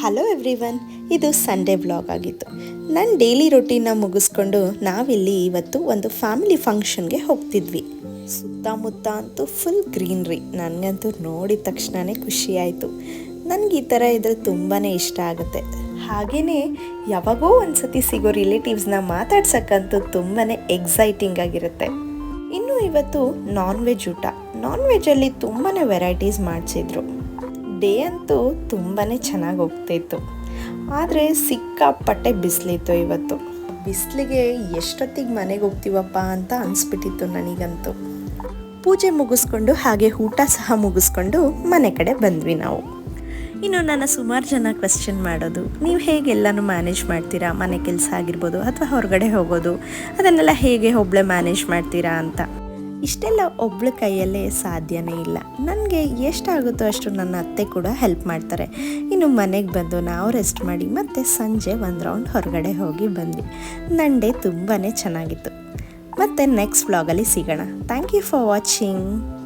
Hello everyone ಇದು Sunday blog ಆಗಿತ್ತು. ನನ್ನ ಡೈಲಿ ರೊಟೀನ ಮುಗಿಸ್ಕೊಂಡು ನಾವಿಲ್ಲಿ ಇವತ್ತು ಒಂದು ಫ್ಯಾಮಿಲಿ ಫಂಕ್ಷನ್ಗೆ ಹೋಗ್ತಿದ್ವಿ. ಸುತ್ತಮುತ್ತ ಅಂತೂ ಫುಲ್ ಗ್ರೀನ್ರಿ ನನಗಂತೂ ನೋಡಿದ ತಕ್ಷಣವೇ ಖುಷಿ ಆಯಿತು. ನನಗೆ ಈ ಥರ ಇದ್ರೆ ತುಂಬಾ ಇಷ್ಟ ಆಗುತ್ತೆ. ಹಾಗೆಯೇ ಯಾವಾಗೋ ಒಂದು ಸತಿ ಸಿಗೋ ರಿಲೇಟಿವ್ಸ್ನ ಮಾತಾಡ್ಸಕ್ಕಂತೂ ತುಂಬಾ ಎಕ್ಸೈಟಿಂಗ್ ಆಗಿರುತ್ತೆ. ಇನ್ನು ಇವತ್ತು ನಾನ್ ವೆಜ್ ಊಟ. ನಾನ್ ವೆಜ್ಜಲ್ಲಿ ತುಂಬಾ ವೆರೈಟೀಸ್ ಮಾಡಿಸಿದ್ರು. ಡೇ ಅಂತೂ ತುಂಬಾ ಚೆನ್ನಾಗಿ ಹೋಗ್ತಿತ್ತು. ಆದರೆ ಸಿಕ್ಕಾಪಟ್ಟೆ ಬಿಸಿಲಿತ್ತು ಇವತ್ತು. ಬಿಸಿಲಿಗೆ ಎಷ್ಟೊತ್ತಿಗೆ ಮನೆಗೆ ಹೋಗ್ತೀವಪ್ಪ ಅಂತ ಅನಿಸ್ಬಿಟ್ಟಿತ್ತು ನನಗಂತೂ. ಪೂಜೆ ಮುಗಿಸ್ಕೊಂಡು ಹಾಗೆ ಊಟ ಸಹ ಮುಗಿಸ್ಕೊಂಡು ಮನೆ ಕಡೆ ಬಂದ್ವಿ ನಾವು. ಇನ್ನು ನನ್ನ ಸುಮಾರು ಜನ ಕ್ವೆಶ್ಚನ್ ಮಾಡೋದು, ನೀವು ಹೇಗೆಲ್ಲನೂ ಮ್ಯಾನೇಜ್ ಮಾಡ್ತೀರಾ? ಮನೆ ಕೆಲಸ ಆಗಿರ್ಬೋದು ಅಥವಾ ಹೊರಗಡೆ ಹೋಗೋದು, ಅದನ್ನೆಲ್ಲ ಹೇಗೆ ಒಬ್ಬಳೆ ಮ್ಯಾನೇಜ್ ಮಾಡ್ತೀರಾ ಅಂತ. ಇಷ್ಟೆಲ್ಲ ಒಬ್ಳ ಕೈಯಲ್ಲೇ ಸಾಧ್ಯನೇ ಇಲ್ಲ. ನನಗೆ ಎಷ್ಟಾಗುತ್ತೋ ಅಷ್ಟು ನನ್ನ ಅತ್ತೆ ಕೂಡ ಹೆಲ್ಪ್ ಮಾಡ್ತಾರೆ. ಇನ್ನು ಮನೆಗೆ ಬಂದು ನಾವು ರೆಸ್ಟ್ ಮಾಡಿ ಮತ್ತೆ ಸಂಜೆ ಒಂದು ರೌಂಡ್ ಹೊರಗಡೆ ಹೋಗಿ ಬಂದ್ವಿ. ನಂಡೆ ತುಂಬಾ ಚೆನ್ನಾಗಿತ್ತು. ಮತ್ತು ನೆಕ್ಸ್ಟ್ ವ್ಲಾಗಲ್ಲಿ ಸಿಗೋಣ. Thank you for watching